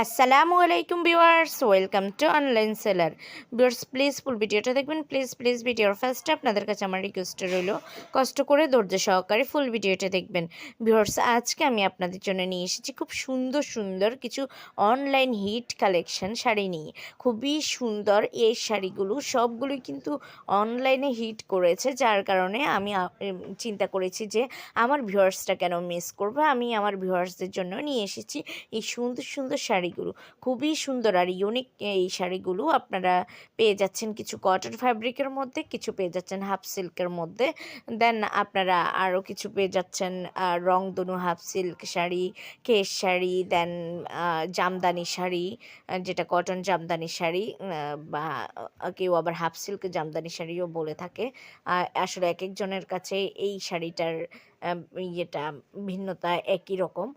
আসসালামু আলাইকুম viewers welcome to online seller viewers please full ভিডিওটা দেখবেন। প্লিজ প্লিজ ভিডিওর ফার্স্টে আপনাদের কাছে আমার রিকোয়েস্ট রইল। কষ্ট করে ধৈর্য সহকারে ফুল ভিডিওটা দেখবেন। ভিউয়ার্স আজকে আমি আপনাদের জন্য নিয়ে এসেছি খুব সুন্দর সুন্দর কিছু অনলাইন হিট কালেকশন শাড়ি নিয়ে। খুবই সুন্দর এই শাড়িগুলো সবগুলোই কিন্তু অনলাইনে হিট করেছে। যার কারণে আমি চিন্তা করেছি যে আমার ভিউয়ার্সটা কেন মিস করব। আমি আমার ভিউয়ার্সদের জন্য নিয়ে এসেছি এই সুন্দর সুন্দর শাড়িগুলো। খুবই সুন্দর আর ইউনিক এই শাড়িগুলো আপনারা পেয়ে যাচ্ছেন কিছু কটন ফ্যাব্রিকের মধ্যে কিছু পেয়ে যাচ্ছেন হাফ সিল্কের মধ্যে। দেন আপনারা আরও কিছু পেয়ে যাচ্ছেন আহ, রংধনু হাফ সিল্ক শাড়ি কেশ শাড়ি দেন জামদানি শাড়ি যেটা কটন জামদানি শাড়ি বা কেউ আবার হাফ সিল্ক জামদানি শাড়িও বলে থাকে। আসলে এক একজনের কাছে এই শাড়িটার ইয়েটা ভিন্নতা একই রকম।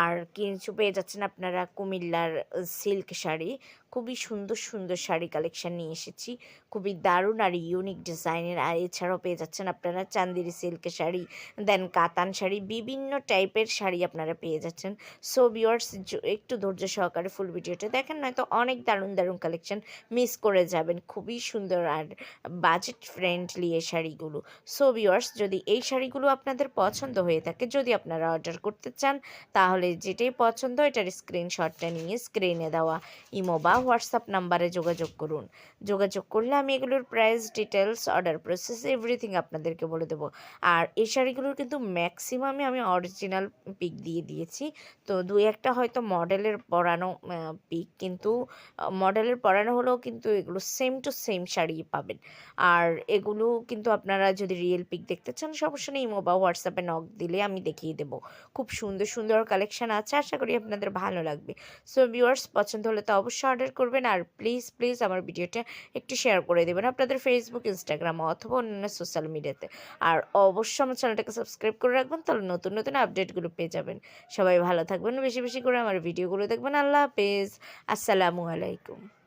আর কিছু পেয়ে যাচ্ছেন আপনারা কুমিল্লার সিল্ক শাড়ি। খুবই সুন্দর সুন্দর শাড়ি কালেকশন নিয়ে এসেছি। খুবই দারুণ আর ইউনিক ডিজাইনের আর এছাড়াও পেয়ে যাচ্ছেন আপনারা চান্দিরি সিল্ক শাড়ি দেন কাতান শাড়ি, বিভিন্ন টাইপের শাড়ি আপনারা পেয়ে যাচ্ছেন। সো ভিউয়ার্স একটু ধৈর্য সহকারে ফুল ভিডিওটা দেখেন, নয়তো অনেক দারুণ দারুণ কালেকশন মিস করে যাবেন। খুবই সুন্দর আর বাজেট ফ্রেন্ডলি এই শাড়িগুলো। সো ভিউয়ার্স যদি এই শাড়িগুলো আপনাদের পছন্দ হয়ে থাকে, যদি আপনারা অর্ডার করতে চান, তাহলে যেটাই পছন্দ, এটার স্ক্রিনশটটা নিয়ে স্ক্রিনে দেওয়া ইমো বা হোয়াটসঅ্যাপ নাম্বারে যোগাযোগ করুন। যোগাযোগ করলে আমি এগুলোর price details order process everything আপনাদেরকে বলে দেবো। আর এই শাড়িগুলোর কিন্তু ম্যাক্সিমামে আমি অরিজিনাল পিক দিয়ে দিয়েছি। তো দুই একটা হয়তো মডেলের পরানো পিক কিন্তু মডেলের পরানো হলেও কিন্তু এগুলো সেম টু সেম শাড়ি পাবেন। আর এগুলো কিন্তু আপনারা যদি রিয়েল পিক দেখতে চান, সমস্যা নেই, ইমো বা হোয়াটসঅ্যাপে নক দিলে আমি দেখিয়ে দেবো। খুব সুন্দর সুন্দর কালেকশন আছে, আশা করি আপনাদের ভালো লাগবে। সো ভিউয়ার্স পছন্দ হলে তো অবশ্যই অর্ডার করবেন আর প্লিজ প্লিজ আমার ভিডিওটা একটু শেয়ার করে দেবেন আপনাদের ফেসবুক ইনস্টাগ্রাম অথবা অন্যান্য সোশ্যাল মিডিয়াতে আর অবশ্যই আমার চ্যানেলটাকে সাবস্ক্রাইব করে রাখবেন, তাহলে নতুন নতুন আপডেটগুলো পেয়ে যাবেন। সবাই ভালো থাকবেন, বেশি বেশি করে আমার ভিডিওগুলো দেখবেন। আল্লাহ হাফেজ। আসসালামু আলাইকুম।